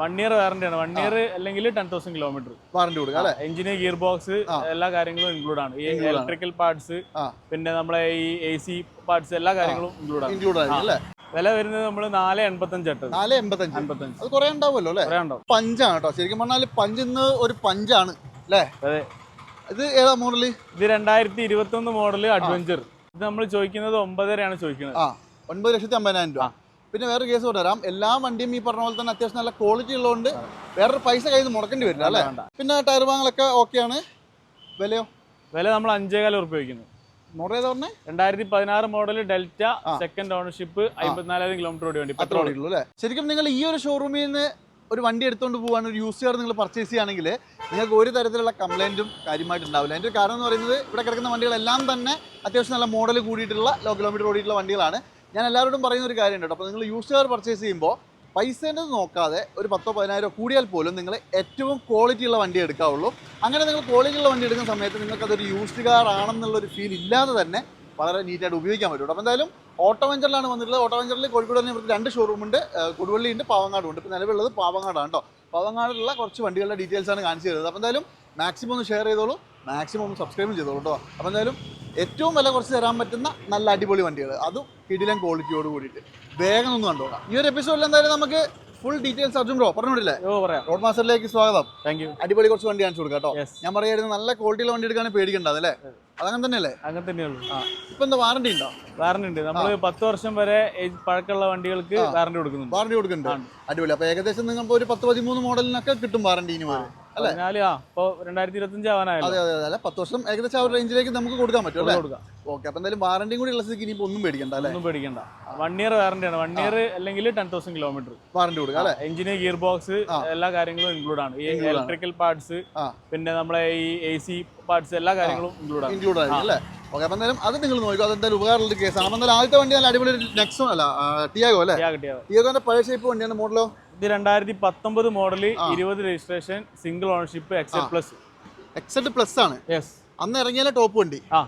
One year warranty ആണ്. One year അല്ലെങ്കിൽ ten thousand kilometre warranty കൊടുക്കുക അല്ലേ? എഞ്ചിന് ഗിയർ ബോക്സ് എല്ലാ കാര്യങ്ങളും ഇൻക്ലൂഡ് ആണ്. ഈ ഇലക്ട്രിക്കൽ പാർട്സ് പിന്നെ നമ്മളെ ഈ എ സി പാർട്സ് എല്ലാ കാര്യങ്ങളും ഇൻക്ലൂഡ് ആണ്. ഇൻക്ലൂഡ് ആണ് അല്ലേ? വില വരുന്നത് നമ്മൾ നാല് എൺപത്തഞ്ച് എട്ട് നാല് എൺപത്തഞ്ച്. എൺപത്തഞ്ച്. അത് കുറെ ഉണ്ടാവുമല്ലോ അല്ലേ? പഞ്ചാണ് കേട്ടോ. ശരിക്കും പറഞ്ഞാൽ പഞ്ച് ഇന്ന് ഒരു പഞ്ചാണ് അല്ലേ? അതെ. ഇത് ഏതാ മോഡൽ ഇത് രണ്ടായിരത്തി ഇരുപത്തി ഒന്ന് മോഡൽ അഡ്വഞ്ചർ ഇത് നമ്മൾ ചോദിക്കുന്നത് ഒമ്പതരയാണ് ചോദിക്കുന്നത്. ആ. ഒൻപത് ലക്ഷത്തി അമ്പതിനായിരം രൂപ. പിന്നെ വേറെ കേസ് കൊണ്ടുവരാം. എല്ലാ വണ്ടിയും ഈ പറഞ്ഞ പോലെ തന്നെ അത്യാവശ്യം നല്ല ക്വാളിറ്റി ഉള്ളതുകൊണ്ട് വേറൊരു പൈസ കയ്യിൽ നിന്ന് മുടക്കേണ്ടി വരില്ല അല്ലേ. പിന്നെ ടയർ വാങ്ങലൊക്കെ ഓക്കെയാണ് വിലയോ? വില നമ്മൾ അഞ്ചേകാലം ഉറുപ്പ് വയ്ക്കുന്നത് മോഡൽ ഏതാ പറഞ്ഞേ? രണ്ടായിരത്തി പതിനാറ് മോഡൽ ഡെൽറ്റ സെക്കൻഡ് ഓണർഷിപ്പ് അമ്പത്തിനാലായിരം കിലോമീറ്റർ ഓടി വേണ്ടി പെട്രോൾ അല്ലേ? ശരിക്കും നിങ്ങൾ ഈ ഒരു ഷോറൂമിൽ നിന്ന് ഒരു വണ്ടി എടുത്തുകൊണ്ട് പോകാൻ ഒരു യൂസ് കാർ നിങ്ങൾ പർച്ചേസ് ചെയ്യുകയാണെങ്കിൽ നിങ്ങൾക്ക് ഒരു തരത്തിലുള്ള കംപ്ലൈന്റും കാര്യമായിട്ട് ഉണ്ടാവില്ല. അതിന്റെ ഒരു കാരണം എന്ന് പറയുന്നത് ഇവിടെ കിടക്കുന്ന വണ്ടികളെല്ലാം തന്നെ അത്യാവശ്യം നല്ല മോഡൽ കൂടിയിട്ടുള്ള ലോ കിലോമീറ്റർ ഓടിയിട്ടുള്ള വണ്ടികളാണ്. ഞാൻ എല്ലാവരോടും പറയുന്ന ഒരു കാര്യം ഉണ്ട് അപ്പോൾ നിങ്ങൾ യൂസ് കാർ പർച്ചേസ് ചെയ്യുമ്പോൾ പൈസേന്റെ നോക്കാതെ ഒരു പത്തോ പതിനായിരോ കൂടിയാൽ പോലും നിങ്ങൾ ഏറ്റവും ക്വാളിറ്റി ഉള്ള വണ്ടി എടുക്കാവുള്ളൂ. അങ്ങനെ നിങ്ങൾ ക്വാളിറ്റി ഉള്ള വണ്ടി എടുക്കുന്ന സമയത്ത് നിങ്ങൾക്ക് അതൊരു യൂസ്ഡ് കാർ ആണെന്നുള്ളൊരു ഫീൽ ഇല്ലാതെ തന്നെ വളരെ നീറ്റായിട്ട് ഉപയോഗിക്കാൻ പറ്റും അപ്പോൾ എന്തായാലും ഓട്ടോ വെഞ്ചറിലാണ് വന്നിട്ടുള്ളത്. ഓട്ടോ വെഞ്ചറിൽ കോഴിക്കോട് തന്നെ ഇവിടുത്തെ രണ്ട് ഷോറൂം ഉണ്ട്. കൊടുവള്ളി ഉണ്ട് പാവങ്ങാടും ഉണ്ട് ഇപ്പോൾ നിലവിലുള്ളത് പാവങ്ങാടാണ് കേട്ടോ. പാവങ്ങാടുള്ള കുറച്ച് വണ്ടികളുടെ ഡീറ്റെയിൽസ് ആണ് കാണിച്ചു തരുന്നത്. അപ്പോൾ എന്തായാലും മാക്സിമം ഒന്ന് ഷെയർ ചെയ്തോളൂ. മാക്സിമം ഒന്ന് സബ്സ്ക്രൈബും ചെയ്തോളൂ കേട്ടോ. അപ്പോൾ എന്തായാലും ഏറ്റവും വില കുറച്ച് തരാൻ പറ്റുന്ന നല്ല അടിപൊളി വണ്ടികൾ. അതും കിടിലൻ ക്വാളിറ്റിയോട് കൂടിയിട്ട്. വേഗം ഒന്ന് കണ്ടോളാം ഈ ഒരു എപ്പിസോഡിൽ എന്തായാലും നമുക്ക് ഫുൾ ഡീറ്റെയിൽസ് അർജുൻ ബ്രോ പറഞ്ഞിട്ടില്ലേ ഓ പറയാം. റോഡ് മാസ്റ്ററിലേക്ക് സ്വാഗതം. താങ്ക് യു അടിപൊളി കുറച്ച് വണ്ടി കാണിച്ചു കൊടുക്കാം കേട്ടോ. ഞാൻ പറയായിരുന്നു നല്ല ക്വാളിറ്റിയുള്ള വണ്ടി എടുക്കാൻ പേടിക്കണ്ടത് അല്ലേ? അതങ്ങനെ തന്നെയല്ലേ? അങ്ങനെ തന്നെയുള്ളൂ. ഇപ്പൊ എന്താ വാറണ്ടി ഉണ്ടോ? വാറണ്ടി ഉണ്ട്. നമ്മൾ പത്ത് വർഷം വരെ പഴക്കമുള്ള വണ്ടികൾക്ക്. വാറണ്ടി കൊടുക്കുന്നുണ്ട്. വാറണ്ടി കൊടുക്കുന്നുണ്ട്. അടിപൊളി. അപ്പൊ ഏകദേശം നിങ്ങൾക്ക് ഒരു പത്ത് പതിമൂന്ന് മോഡലിനൊക്കെ കിട്ടും വാറണ്ടി ഇനി അതിനാല് ആ രണ്ടായിരത്തി ഇരുപത്തഞ്ച് അതെ അതെ അതെ. അല്ലെ പത്ത് വർഷം ഏകദേശം ആ ഒരു റേഞ്ചിലേക്ക് നമുക്ക് കൊടുക്കാൻ പറ്റും അല്ലേ? കൊടുക്കാം. ഓക്കെ അപ്പോൾ എന്തായാലും വാറണ്ടിയും കൂടി ഉള്ള സ്ഥിതിക്ക് ഇനിയിപ്പോ ഒന്നും പേടിക്കണ്ട അല്ലേ? ഒന്നും പേടിക്കണ്ട. വൺ ഇയർ വൺ ഇയർ അല്ലെങ്കിൽ ടെൻ തൗസൻഡ് കിലോമീറ്റർ വാറണ്ടി കൊടുക്കുക അല്ലേ? എഞ്ചിന് ഗിയർ ബോക്സ് എല്ലാ കാര്യങ്ങളും ഇൻക്ലൂഡ് ആണ്. ഈ ഇലക്ട്രിക്കൽ പാർട്സ് പിന്നെ നമ്മളെ ഈ എ സി പാർട്സ് എല്ലാ കാര്യങ്ങളും ഇൻക്ലൂഡ് ആണ്. ഇൻക്ലൂഡ് അല്ലേ? ഓക്കെ അപ്പൊ എന്തായാലും അത് നിങ്ങൾ നോക്കുക ഉപകാരമുള്ള കേസാണ് അപ്പൊ എന്തായാലും ആദ്യത്തെ വണ്ടി നല്ല അടിപൊളി നെക്സോ അല്ല ടിയാഗോ അല്ലേ? ടിയാഗോ ടിയാഗോ ടിയാഗോന്റെ പഴയ ഷേപ്പ് വണ്ടിയാണ് മോഡലോ ഇത് രണ്ടായിരത്തി പത്തൊമ്പത് മോഡൽ ഇരുപത് registration single ownership Xcent plus Xcent plus ആണ്. യെസ് അന്ന് ഇറങ്ങിയാലേ ടോപ്പ് വണ്ടി. ആ.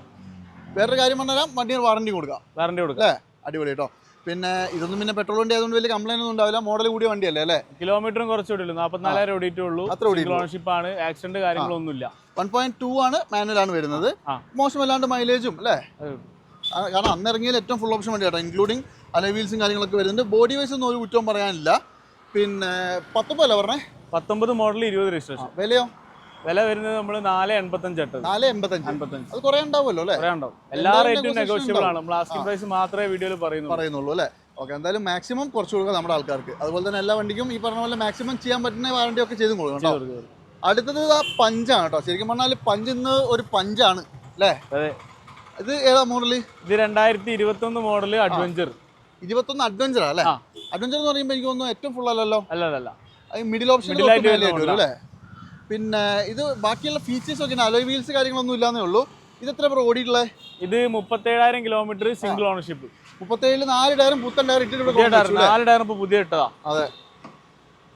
വേറൊരു കാര്യം പറഞ്ഞാൽ വണ്ടി വാറണ്ടി കൊടുക്കാം. വാറണ്ടി കൊടുക്കാം. അല്ലേ? അടിപൊളി കേട്ടോ പിന്നെ ഇതൊന്നും പിന്നെ പെട്രോൾ വണ്ടി ആയതുകൊണ്ട് വലിയ കംപ്ലൈന്റ് ഒന്നും ഉണ്ടാവില്ല. മോഡൽ കൂടിയ വണ്ടിയല്ലേ അല്ലേ? കിലോമീറ്ററും കുറച്ച് ഉള്ളൂ നാൽപ്പത്തിനാലായിരം ഓടിയിട്ടേ ഉള്ളൂ അത്ര ഓണർഷിപ്പ് ആണ്. ആക്സിഡന്റ് കാര്യങ്ങളൊന്നുമില്ല. വൺ പോയിന്റ് ടു ആണ് മാനുവലാണ് വരുന്നത്. ആ. മോശമല്ലാണ്ട് മൈലേജും അല്ലേ? കാരണം അന്ന് ഇറങ്ങിയാൽ ഏറ്റവും ഫുൾ ഓപ്ഷൻ വണ്ടി കേട്ടോ ഇൻക്ലൂഡിങ് അല വീൽസും കാര്യങ്ങളൊക്കെ വരുന്നുണ്ട് ബോഡി വൈസ് ഒന്നും ഒരു കുറ്റവും പറയാനില്ല. പിന്നെ പത്തൊമ്പതല്ല പറഞ്ഞേ? പത്തൊമ്പത് മോഡൽ ഇരുപത് രജിസ്ട്രേഷൻ വിലയോ? വില വരുന്നത് നമ്മൾ നാല് എൺപത്തഞ്ച് എട്ട് നാല് എൺപത്തഞ്ച്. അൻപത്തഞ്ച് അത് കുറേ ഉണ്ടാവുമല്ലോ അല്ലേ? പറയാനുണ്ടാവും എല്ലാ എന്തായാലും റേറ്റും നെഗോഷ്യബിൾ ആണ്. ഉണ്ടാവും. നമ്മൾ ആസ്കിംഗ് പ്രൈസ് മാത്രമേ വീഡിയോയിൽ പറയുന്നു പറയുന്നുള്ളൂ. അല്ലേ? ഓക്കെ എന്തായാലും മാക്സിമം കുറച്ച് കൊടുക്കുക നമ്മുടെ ആൾക്കാർക്ക്. അതുപോലെ തന്നെ എല്ലാ വണ്ടിക്കും ഈ പറഞ്ഞ പോലെ മാക്സിമം ചെയ്യാൻ പറ്റുന്ന വാറണ്ടി ഒക്കെ ചെയ്ത് കൊടുക്കും. അടുത്തത് ആ പഞ്ചാണ് കേട്ടോ. ശരിക്കും പറഞ്ഞാൽ പഞ്ച് ഇന്ന് ഒരു പഞ്ചാണ് അല്ലേ? അതെ. ഇത് ഏതാ മോഡൽ ഇത് രണ്ടായിരത്തി ഇരുപത്തി ഒന്ന് മോഡൽ അഡ്വഞ്ചർ ഇരുപത്തൊന്ന് അഡ്വഞ്ചർ അല്ലേ? അഡ്വഞ്ചർ എന്ന് പറയുമ്പോൾ എനിക്ക് തോന്നുന്നു ഏറ്റവും ഫുൾ അല്ലല്ലോ? അല്ല അല്ല അല്ല മിഡിൽ ഓപ്ഷൻ അല്ലേ? പിന്നെ ഇത് ബാക്കിയുള്ള ഫീച്ചേഴ്സ് ഒക്കെ അലോയ് വീൽസ് കാര്യങ്ങളൊന്നും ഇല്ലാന്നേ ഉള്ളൂ. ഇത് എത്ര പേർ ഓടിയിട്ടുള്ളത് ഇത് മുപ്പത്തേഴായിരം കിലോമീറ്റർ സിംഗിൾ ഓണർഷിപ്പ് മുപ്പത്തേഴിൽ നാല് ടയറും പുത്തൻ ടയർ ഇട്ടിട്ട് നാല് ടയർ പുതിയ ഇട്ടതാ. അതെ.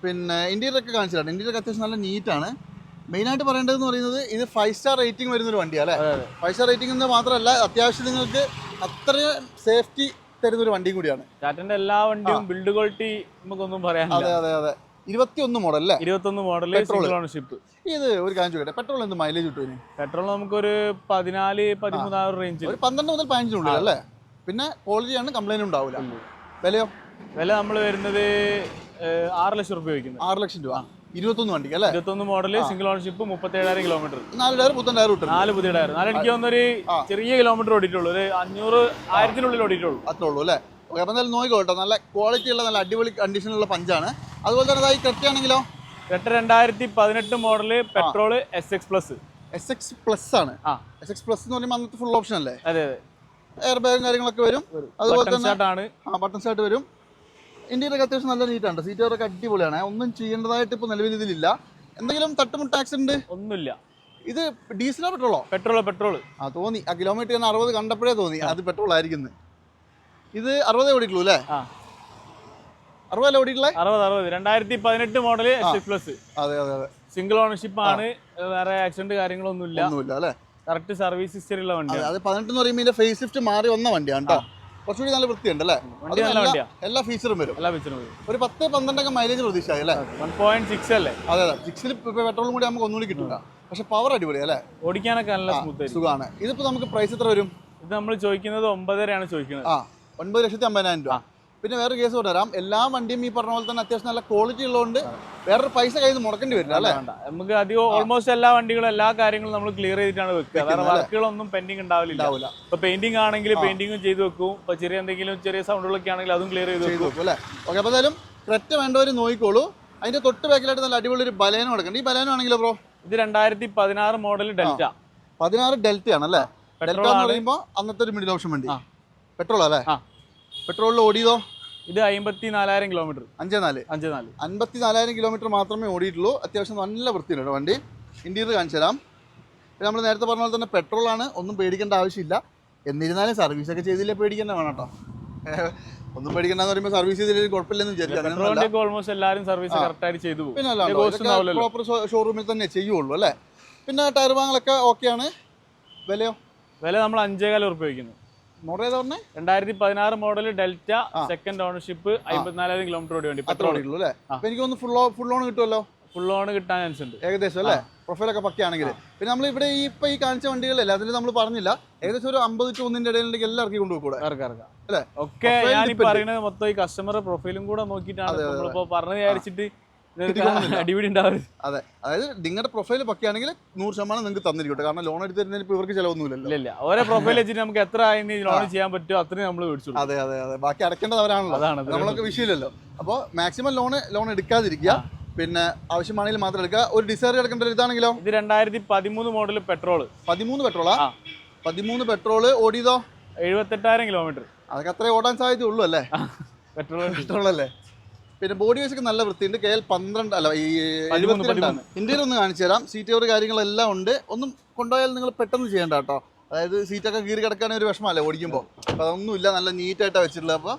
പിന്നെ ഇന്റീരിയർ ഒക്കെ കാണിച്ചിട്ടുണ്ട് ഇന്റീരിയർ അത്യാവശ്യം നല്ല നീറ്റാണ് മെയിനായിട്ട് പറയേണ്ടതെന്ന് പറയുന്നത് ഇത് ഫൈവ് സ്റ്റാർ റേറ്റിംഗ് വരുന്ന ഒരു വണ്ടിയാണ് അല്ലേ ഫൈവ് സ്റ്റാർ റേറ്റിംഗ് എന്ന് മാത്രമല്ല അത്യാവശ്യം നിങ്ങൾക്ക് അത്രയും സേഫ്റ്റി തരുന്ന ഒരു വണ്ടിയും കൂടിയാണ്. ടാറ്റന്റെ എല്ലാ വണ്ടിയും ബിൽഡ് ക്വാളിറ്റി നമുക്കൊന്നും പറയാൻ അതെ അതെ അതെ. ഇരുപത്തിയൊന്ന് മോഡൽ അല്ലേ? ഇരുപത്തൊന്ന് മോഡൽ പെട്രോൾ ഓണർഷിപ്പ് ഇത് ഒരു കാര്യം ചോദിക്കട്ടെ. പെട്രോൾ എന്ത് മൈലേജ് കിട്ടും പെട്രോൾ നമുക്കൊരു പതിനാല് പതിമൂന്നാറ് റേഞ്ച് ഒരു പന്ത്രണ്ട് മുതൽ പതിനഞ്ചിനുള്ളിൽ അല്ലേ? പിന്നെ ക്വാളിറ്റി ആണ് കംപ്ലൈന്റ് ഉണ്ടാവില്ല. വിലയോ? വില നമ്മൾ വരുന്നത് ആറ് ലക്ഷം റുപ്യ വയ്ക്കുന്നത് ആറ് ലക്ഷം രൂപ. ഇരുപത്തൊന്ന് വണ്ടിക്ക് അല്ലേ? ഇരുപത്തൊന്ന് മോഡൽ സിംഗിൾ ഓണർഷിപ്പ് മുപ്പത്തേഴായിരം കിലോമീറ്റർ നാല് ടയർ പുത്തൻ ടയർ കിട്ടും നാല് പുതിയ ടയർ. നാല് എനിക്ക് തോന്നുന്നൊരു. ചെറിയ കിലോമീറ്റർ ഓടിയിട്ടുള്ളൂ. ഒരു അഞ്ഞൂറ് ആയിരത്തിനുള്ളിൽ ഓടിയിട്ടുള്ളൂ. അത്രേ ഉള്ളൂ അല്ലേ? ഓക്കെ അപ്പം എന്തായാലും നോക്കിക്കോട്ടെ നല്ല ക്വാളിറ്റി ഉള്ള നല്ല അടിപൊളി കണ്ടീഷനുള്ള പഞ്ചാണ്. അതുപോലെ തന്നെ അതായി കെട്ടിയാണെങ്കിലോ ക്രെറ്റ രണ്ടായിരത്തി പതിനെട്ട് model petrol S X plus S X plus ആണ്. ആ. എസ് എക്സ് പ്ലസ് എന്ന് പറയുമ്പോൾ അന്നത്തെ ഫുൾ ഓപ്ഷൻ അല്ലേ? അതെ അതെ. എയർ ബാഗും കാര്യങ്ങളൊക്കെ വരും. അതുപോലെ തന്നെ ബട്ടൺ സ്റ്റാർട്ട് വരും. ഇന്ത്യയിലൊക്കെ അത്യാവശ്യം നല്ല നീറ്റാണ് സീറ്റുകാരൊക്കെ അടിപൊളിയാണ്. ഒന്നും ചെയ്യേണ്ടതായിട്ട് ഇപ്പോൾ നിലവിൽ ഇതിലില്ല. എന്തെങ്കിലും തട്ടുമുട്ട് ആക്സിഡന്റ് ഒന്നുമില്ല. ഇത് ഡീസലോ പെട്രോളോ പെട്രോളോ പെട്രോൾ ആ തോന്നി. ആ കിലോമീറ്റർ ഞാൻ അറുപത് കണ്ടപ്പോഴേ തോന്നി. അത് പെട്രോൾ ആയിരിക്കുന്നു. ഇത് അറുപതേ ഓടിയിട്ടുള്ളൂ അല്ലേ? അറുപതല്ല ഓടിയിട്ടുള്ളേ? അറുപത് അറുപത്. രണ്ടായിരത്തി പതിനെട്ട് മോഡൽ പ്ലസ് അതെ അതെ അതെ. സിംഗിൾ ഓണർഷിപ്പ് ആണ്. വേറെ ആക്സിഡന്റ് കാര്യങ്ങളൊന്നുമില്ല. ഒന്നുമില്ല അല്ലേ? കറക്റ്റ് സർവീസ് ഹിസ്റ്ററി ഉള്ള വണ്ടിയാണ്. അത് പതിനെട്ട് എന്ന് പറയുമ്പോൾ ഫേസ് ലിഫ്റ്റ് മാറി വന്ന വണ്ടിയാണ് കേട്ടോ കുറച്ചുകൂടി നല്ല വൃത്തിയുണ്ട് അല്ലേ വണ്ടി ഫീച്ചറും വരും എല്ലാ- എല്ലാ ഫീച്ചറും വരും. എല്ലാ ഒരു പത്ത് പന്ത്രണ്ടൊക്കെ മൈലേജ് പ്രതീക്ഷയായി അല്ലേ? വൺ പോയിന്റ് സിക്സ് അല്ലേ? അതെ അതെ. സിക്സിൽ പെട്രോളും കൂടി നമുക്ക് ഒന്നുകൂടി കിട്ടില്ല പക്ഷെ പവർ അടിപൊളി അല്ലേ ഓടിക്കാനൊക്കെ നല്ല സ്മൂത്ത് സുഖമാണ് ഇതിപ്പോ നമുക്ക് പ്രൈസ് എത്ര വരും? ഇത് നമ്മൾ ചോദിക്കുന്നത് ഒമ്പതരയാണ് ചോദിക്കുന്നത്. ആ ഒൻപത് ലക്ഷത്തി അമ്പതിനായിരം രൂപ. പിന്നെ വേറെ കേസ് കൊണ്ടുവരാം. എല്ലാ വണ്ടിയും ഈ പറഞ്ഞ പോലെ തന്നെ അത്യാവശ്യം നല്ല ക്വാളിറ്റി ഉള്ളതുകൊണ്ട് വേറൊരു പൈസ കയ്യിൽ നിന്ന് മുടക്കേണ്ടി വരില്ല അല്ലേ? നമുക്ക് അധികം ഓൾമോസ്റ്റ് എല്ലാ വണ്ടികളും എല്ലാ കാര്യങ്ങളും നമ്മൾ ക്ലിയർ ചെയ്തിട്ടാണ് വെക്കുക. വേറെ വർക്കുകളൊന്നും പെൻഡിങ് ഉണ്ടാവില്ല. ഇപ്പൊ പെയിന്റിംഗ് ആണെങ്കിൽ പെയിന്റിങ്ങും ചെയ്ത് വെക്കും. ഇപ്പൊ ചെറിയ എന്തെങ്കിലും ചെറിയ സൗണ്ടുകളൊക്കെ ആണെങ്കിൽ അതും ക്ലിയർ ചെയ്ത് വെക്കും. അല്ലേ? ഓക്കെ അപ്പൊ എന്തായാലും ക്രെറ്റ വേണ്ടവർ നോക്കിക്കോളൂ. അതിന്റെ തൊട്ട് ബാക്കിലായിട്ട് നല്ല അടിപൊളി ഒരു ബലേനം കൊടുക്കണ്ട ഈ ബലേനം ആണെങ്കിലോ ബ്രോ ഇത് രണ്ടായിരത്തി പതിനാറ് മോഡൽ ഡെൽറ്റ പതിനാറ് ഡെൽറ്റ ആണല്ലേ ഡെൽറ്റ എന്ന് പറയുമ്പോൾ അന്നത്തെ ഒരു മിഡിൽ ഓപ്ഷൻ വണ്ടി. പെട്രോൾ അല്ലേ. പെട്രോളിൽ ഓടിയതോ? ഇത് അമ്പത്തി നാലായിരം കിലോമീറ്റർ അഞ്ചേ നാല് അഞ്ച് നാല് അൻപത്തി നാലായിരം കിലോമീറ്റർ മാത്രമേ ഓടിയിട്ടുള്ളൂ. അത്യാവശ്യം നല്ല വൃത്തിയുണ്ട് കേട്ടോ വണ്ടി. ഇന്റീരിയർ കാണിച്ചു തരാം. പിന്നെ നമ്മൾ നേരത്തെ പറഞ്ഞ പോലെ തന്നെ പെട്രോളാണ് ഒന്നും പേടിക്കേണ്ട ആവശ്യമില്ല. എന്നിരുന്നാലും സർവീസ് ഒക്കെ ചെയ്തില്ലേ പേടിക്കേണ്ട വേണം കേട്ടോ. ഒന്നും പേടിക്കേണ്ടെന്ന് പറയുമ്പോൾ സർവീസ് ചെയ്തില്ലെങ്കിൽ കുഴപ്പമില്ലെന്ന് വിചാരിക്കാം. ഓൾമോസ്റ്റ് എല്ലാവരും സർവീസ് ചെയ്തു പിന്നെ പ്രോപ്പർ ഷോറൂമിൽ തന്നെ ചെയ്യുള്ളൂ അല്ലേ? പിന്നെ ടയർ വാങ്ങലൊക്കെ ഓക്കെയാണ് വിലയോ? വില നമ്മൾ അഞ്ചേകാലം ഉറപ്പിക്കുന്നു വയ്ക്കുന്നു. മോഡൽ ഏതാ പറഞ്ഞേ? രണ്ടായിരത്തി പതിനാറ് മോഡൽ ഡെൽറ്റ സെക്കൻഡ് ഓണർഷിപ്പ് അമ്പത്തിനാലായിരം കിലോമീറ്റർ ഓടി വേണ്ടി അത്ര ഓടിയുള്ളൂ അല്ലേ ആ. അപ്പൊ എനിക്കൊന്ന് ഫുൾ ഫുൾ ഓൺ കിട്ടുമല്ലോ? ഫുൾ ഓൺ കിട്ടാൻ ചാൻസ് ഉണ്ട്. ഏകദേശം അല്ലേ? പ്രൊഫൈലൊക്കെ പക്കയാണെങ്കിൽ. പിന്നെ നമ്മൾ ഇവിടെ ഈ ഇപ്പൊ ഈ കാണിച്ച വണ്ടികളല്ലേ അതിൽ നമ്മൾ പറഞ്ഞില്ല. ഏകദേശം ഒരു അമ്പത് ടു ഒന്നിന്റെ ഇടയിലേക്ക് എല്ലാം ഇറക്കി കൊണ്ടുപോകൂടെ ഇറക്കാം ഇറക്കാം. അല്ലെ? ഒക്കെ ഞാൻ പറയുന്നത് മൊത്തം ഈ കസ്റ്റമർ പ്രൊഫൈലും കൂടെ നോക്കിയിട്ടാണ്. നമ്മളിപ്പോ പറഞ്ഞു വിചാരിച്ചിട്ട് അതെ. അതായത് നിങ്ങളുടെ പ്രൊഫൈൽ പക്കയാണെങ്കിൽ നൂറ് ശതമാനം നിങ്ങൾക്ക് തന്നിരിക്കട്ടെ കാരണം ലോൺ എടുത്ത് തരുന്നതിന് ഇപ്പൊ ഇവർക്ക് ചിലവൊന്നുമില്ലല്ലോ. ഓരോ പ്രൊഫൈൽ വെച്ചിട്ട് നമുക്ക് എത്ര ആയി ലോൺ ചെയ്യാൻ പറ്റുമോ അത്രയും നമ്മൾ മേടിച്ചു അതെ അതെ അതെ. ബാക്കി അടക്കേണ്ടത് അവരാണല്ലോ. അതാണ് നമ്മളൊക്കെ വിഷയമില്ലല്ലോ. അപ്പോൾ മാക്സിമം ലോൺ ലോൺ എടുക്കാതിരിക്കുക. പിന്നെ ആവശ്യമാണെങ്കിൽ മാത്രം എടുക്കുക. ഒരു ഡിസൈർ എടുക്കേണ്ട ഒരു ഇതാണെങ്കിലോ? ഇത് രണ്ടായിരത്തി പതിമൂന്ന് മോഡൽ പെട്രോൾ പതിമൂന്ന് പെട്രോളാ. പതിമൂന്ന് പെട്രോൾ ഓടിയതോ? എഴുപത്തെട്ടായിരം കിലോമീറ്റർ അതൊക്കെ അത്രേ ഓടാൻ സാധ്യത ഉള്ളൂ അല്ലേ? പെട്രോൾ പെട്രോൾ അല്ലേ പിന്നെ ബോഡി വൈസ് ഒക്കെ നല്ല വൃത്തിയുണ്ട്. കെ എൽ പന്ത്രണ്ട് അല്ല ഈ പതിമൂന്ന്, എഴുപത്തിരണ്ടാണ് ഇന്ത്യയിൽ ഒന്ന് കാണിച്ചു തരാം. സീറ്റ് കവർ കാര്യങ്ങളെല്ലാം ഉണ്ട്. ഒന്നും കൊണ്ടുപോയാൽ നിങ്ങൾ പെട്ടെന്ന് ചെയ്യേണ്ട കേട്ടോ. അതായത് സീറ്റൊക്കെ കീറി കിടക്കാൻ ഒരു വിഷമമല്ലേ ഓടിക്കുമ്പോൾ? അപ്പോൾ അതൊന്നുമില്ല നല്ല നീറ്റായിട്ടാണ് വെച്ചിട്ടുള്ളത്. അപ്പോൾ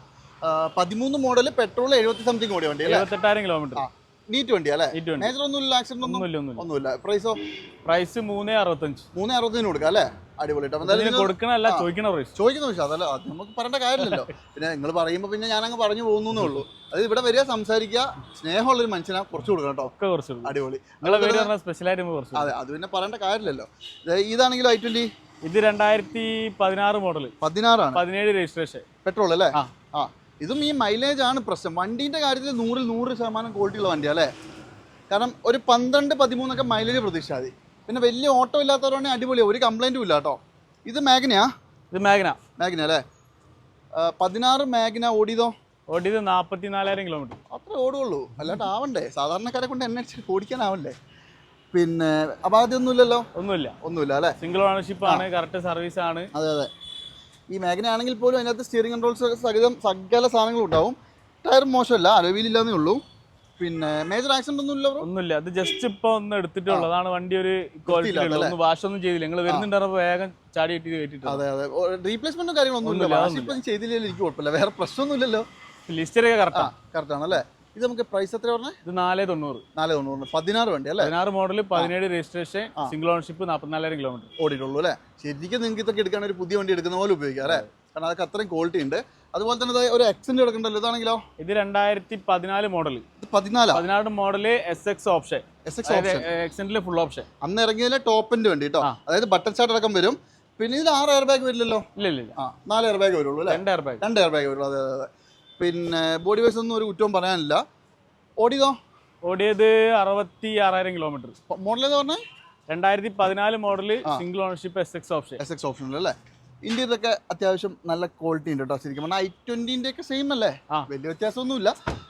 പതിമൂന്ന് മോഡൽ പെട്രോൾ എഴുപത്തി സംതിങ് ഓടിയ വണ്ടി എഴുപത്തെട്ടായിരം കിലോമീറ്റർ ആ. നീറ്റ് വണ്ടി അല്ലേ? മേജർ ഒന്നുമില്ല ആക്സിഡന്റ് ഒന്നും? ഒന്നുമില്ല പ്രൈസോ പ്രൈസ് മൂന്നേ അറുപത്തഞ്ച്. മൂന്നേ അറുപത്തഞ്ചിന് കൊടുക്കാം അല്ലേ? കൊടുക്കണല്ല ചോദിക്കണ പ്രൈസ് ചോദിക്കുന്ന പക്ഷേ അതല്ല അത് നമുക്ക് പറയേണ്ട കാര്യമില്ലല്ലോ. പിന്നെ നിങ്ങൾ പറയുമ്പോൾ പിന്നെ ഞാൻ അങ്ങ് പറഞ്ഞു പോകുന്നേ ഉള്ളൂ. അത് ഇവിടെ വരിക സംസാരിക്കുക. സ്നേഹമുള്ളൊരു മനുഷ്യനെ കുറച്ച് കൊടുക്കണം കേട്ടോ. ഒക്കെ കുറച്ച്. അടിപൊളി. നിങ്ങളെ സ്പെഷ്യലായിട്ട് അതെ അത് പിന്നെ പറയേണ്ട കാര്യമില്ലല്ലോ. ഇതാണെങ്കിലും ഐ ട്വന്റി ഇത് രണ്ടായിരത്തി പതിനാറ് മോഡൽ പതിനാറാണ്. പതിനേഴ് രജിസ്ട്രേഷൻ പെട്രോൾ അല്ലേ? ആ. ഇതും ഈ മൈലേജ് ആണ് പ്രശ്നം. വണ്ടീന്റെ കാര്യത്തിൽ നൂറിൽ നൂറ് ശതമാനം ക്വാളിറ്റിയുള്ള വണ്ടിയാണ് അല്ലേ? കാരണം ഒരു പന്ത്രണ്ട് പതിമൂന്നൊക്കെ മൈലേജ് പ്രതീക്ഷിച്ചാൽ മതി. പിന്നെ വലിയ ഓട്ടോ ഇല്ലാത്തവരാണെങ്കിൽ അടിപൊളിയാണ് ഒരു കംപ്ലൈന്റും ഇല്ല കേട്ടോ. ഇത് മാഗ്നയാ? ഇത് മാഗ്ന. മാഗ്ന അല്ലേ? പതിനാറ് മാഗ്ന ഓടിയതോ? ഓടിയത് നാൽപ്പത്തി നാലായിരം കിലോമീറ്റർ അത്രേ ഓടുകയുള്ളൂ അല്ലാണ്ട് ആവണ്ടേ. സാധാരണക്കാരെ കൊണ്ട് എന്നെ ഓടിക്കാനാവണ്ടേ? പിന്നെ അപാധ്യമൊന്നുമില്ലല്ലോ ഒന്നുമില്ല. ഒന്നുമില്ല അല്ലേ? സിംഗിൾ ഓണർഷിപ്പ് ആണ് കറക്റ്റ് സർവീസ് ആണ്. അതെ അതെ. ഈ മേഖല ആണെങ്കിൽ പോലും അതിനകത്ത് സ്റ്റിയറിംഗ് കൺട്രോൾസ് സഹിതം സകല സാധനങ്ങളും ഉണ്ടാവും. ടയർ മോശമല്ല അലവിയിലില്ലാന്നേ ഉള്ളൂ. പിന്നെ മേജർ ആക്സിഡന്റ് ഒന്നും ഇല്ല ഒന്നുമില്ല അത് ജസ്റ്റ് ഇപ്പൊ ഒന്ന് എടുത്തിട്ടുള്ളതാണ് വണ്ടി ഒരു ക്വാളിറ്റി ഒന്ന് വാഷ് ഒന്നും ചെയ്തില്ല. നിങ്ങൾ വരുന്നുണ്ടാകുമ്പോൾ വേഗം ചാടി കെട്ടി കയറ്റിട്ട് അതെ അതെ. റീപ്ലേസ്മെന്റും കാര്യങ്ങളൊന്നും ഇല്ല. വാഷ് ഇപ്പം ചെയ്തില്ലെങ്കിൽ എനിക്ക് കുഴപ്പമില്ല. വേറെ പ്രശ്നമൊന്നുമില്ലല്ലോ. ലിസ്റ്ററൊക്കെ കറക്റ്റാണ് കറക്റ്റാണ് കറക്റ്റ് ആണല്ലേ? ഇത് നമുക്ക് പ്രൈസ് എത്ര പറഞ്ഞേ? ഇത് നാല് തൊണ്ണൂറ്. നാല് തൊണ്ണൂറ് പതിനാറ് വണ്ടി അല്ലേ? പതിനാറ് മോഡൽ പതിനേഴ് രജിസ്ട്രേഷൻ സിംഗിൾ ഓണർഷിപ്പ് നാൽപ്പത്തിനാലായിരം കിലോമീറ്റർ ഓടിയിട്ടുള്ളൂ അല്ലേ? ശരിക്കും നിങ്ങൾക്ക് ഇതൊക്കെ എടുക്കാൻ ഒരു പുതിയ വണ്ടി എടുക്കുന്ന പോലെ ഉപയോഗിക്കാം അല്ലേ? കാരണം അതൊക്കെ അത്രയും ക്വാളിറ്റി ഉണ്ട്. അതുപോലെ തന്നെ ഒരു എക്സെന്റ് എടുക്കണ്ടല്ലോ ഇതാണെങ്കിലോ? ഇത് രണ്ടായിരത്തി പതിനാല് മോഡൽ പതിനാല്? പതിനാറ് model S X option S X option എക്സെന്റിലെ full option അന്ന് ഇറങ്ങിയതിലെ ടോപ്പിന്റെ വണ്ടി കേട്ടോ അതായത് ബട്ടൺ ചാട്ട് അടക്കം വരും. പിന്നെ ഇതിൽ ആറ് എയർ ബാഗ് വരില്ലല്ലോ? ഇല്ല ഇല്ല നാല് എയർ ബാഗ് വരുള്ളൂ രണ്ട് എയർ ബാഗ് രണ്ട് എയർ ബാഗ് വരുള്ളൂ. അതെ അതെ അതെ. പിന്നെ ബോഡി വൈസ് ഒന്നും ഒരു കുറ്റവും പറയാനില്ല. ഓടിയതോ? ഓടിയത് അറുപത്തി ആറായിരം കിലോമീറ്റർ മോഡൽ ഏതാ പറഞ്ഞത് രണ്ടായിരത്തി പതിനാല് model single ownership S X option S X option അല്ലേ? ഇന്ത്യയിലൊക്കെ അത്യാവശ്യം നല്ല ക്വാളിറ്റി ഉണ്ട് കേട്ടോ ശരിക്കും പറഞ്ഞാൽ ഐ ട്വന്റിന്റെ ഒക്കെ സെയിം അല്ലേ. വലിയ വ്യത്യാസമൊന്നുമില്ല.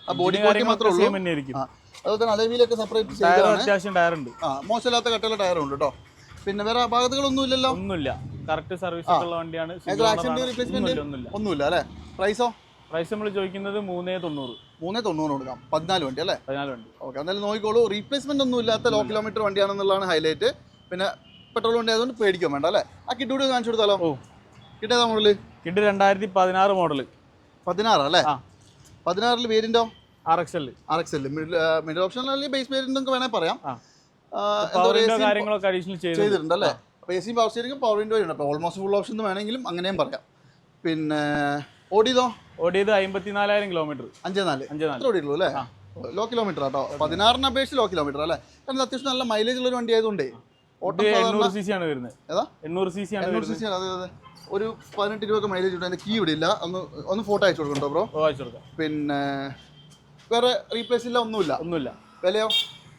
ആ ബോഡി ക്വാളിറ്റി മാത്രമേ ഉള്ളൂ. അതുപോലെ തന്നെ അതേപോലെയൊക്കെ സെപ്പറേറ്റ് അത്യാവശ്യം ടയർ ഉണ്ട്. ആ മോശമില്ലാത്ത കട്ടയുള്ള ടയർ ഉണ്ട് കേട്ടോ പിന്നെ വേറെ അപാകതകളൊന്നും ഇല്ലല്ലോ? ഒന്നുമില്ല. കറക്റ്റ് സർവീസ് ഉള്ള വണ്ടിയാണ്. ഒന്നുമില്ല അല്ലേ? പ്രൈസോ പ്രൈസ് നമ്മൾ ചോദിക്കുന്നത് മൂന്നേ തൊണ്ണൂറ്. മൂന്നേ തൊണ്ണൂറ് കൊടുക്കാം. പതിനാല് വണ്ടി അല്ലേ? പതിനാല് വണ്ടി. ഓക്കെ എന്തായാലും നോക്കിക്കോളൂ. റീപ്ലേസ്മെന്റ് ഒന്നും ഇല്ലാത്ത ലോ കിലോമീറ്റർ വണ്ടിയാണെന്നുള്ളതാണ് ഹൈലൈറ്റ് പിന്നെ പെട്രോൾ വണ്ടി ആയതുകൊണ്ട് പേടിക്കാൻ വേണ്ട അല്ലേ? ആ കിഡ് കൂടി കാണിച്ചു കൊടുത്താലോ? ഓ. കിട്ടിയതാ മോഡൽ കിഡ് രണ്ടായിരത്തി പതിനാറ് മോഡൽ പതിനാറ് അല്ലേ? പതിനാറിൽ പേരിന്റെ R X L R X L middle option അല്ലെങ്കിൽ ബേസ് പേരിന്റെ ഒക്കെ വേണേൽ പറയാം. കാര്യങ്ങളൊക്കെ അഡീഷണൽ ചെയ്തിട്ടുണ്ട്. അല്ലേ? അപ്പോൾ എ സിയും പവർ സ്റ്റിയറിംഗ് പവർ വിൻഡോ ഉണ്ട്. അപ്പോൾ ഓൾമോസ്റ്റ് ഫുൾ ഓപ്ഷൻ എന്ന് വേണമെങ്കിലും അങ്ങനെയും പറയാം. പിന്നെ ഓടിയതോ? ഓടിയത് അമ്പത്തിനാലായിരം കിലോമീറ്റർ അഞ്ചേ നാല് അഞ്ചേ നാല് ഓടിയുള്ളൂ അല്ലേ ലോ കിലോമീറ്റർ ആട്ടോ. പതിനാറിന് അപേക്ഷിച്ച് ലോ കിലോമീറ്റർ അല്ലേ? കാരണം അത്യാവശ്യം നല്ല മൈലേജ് ഉള്ള ഒരു വണ്ടി ആയതുകൊണ്ട് എണ്ണൂറ് സി സി ആണ് വരുന്നത്. ഏതാ? എണ്ണൂറ് സി സി ആണ് എണ്ണൂറ് വരുന്നത് സി ആണ്. അതെ അതെ. ഒരു പതിനെട്ട് രൂപ മൈലേജ് ഉണ്ട്. അതിന്റെ കീ ഇവിടെ ഇല്ല. ഒന്ന് ഒന്ന് ഫോട്ടോ അയച്ചു കൊടുക്കണ്ടോ ബ്രോ അയച്ചു കൊടുക്കാം. പിന്നെ വേറെ റീപ്ലേസ് ഇല്ല ഒന്നുമില്ല? ഒന്നുമില്ല. വിലയോ?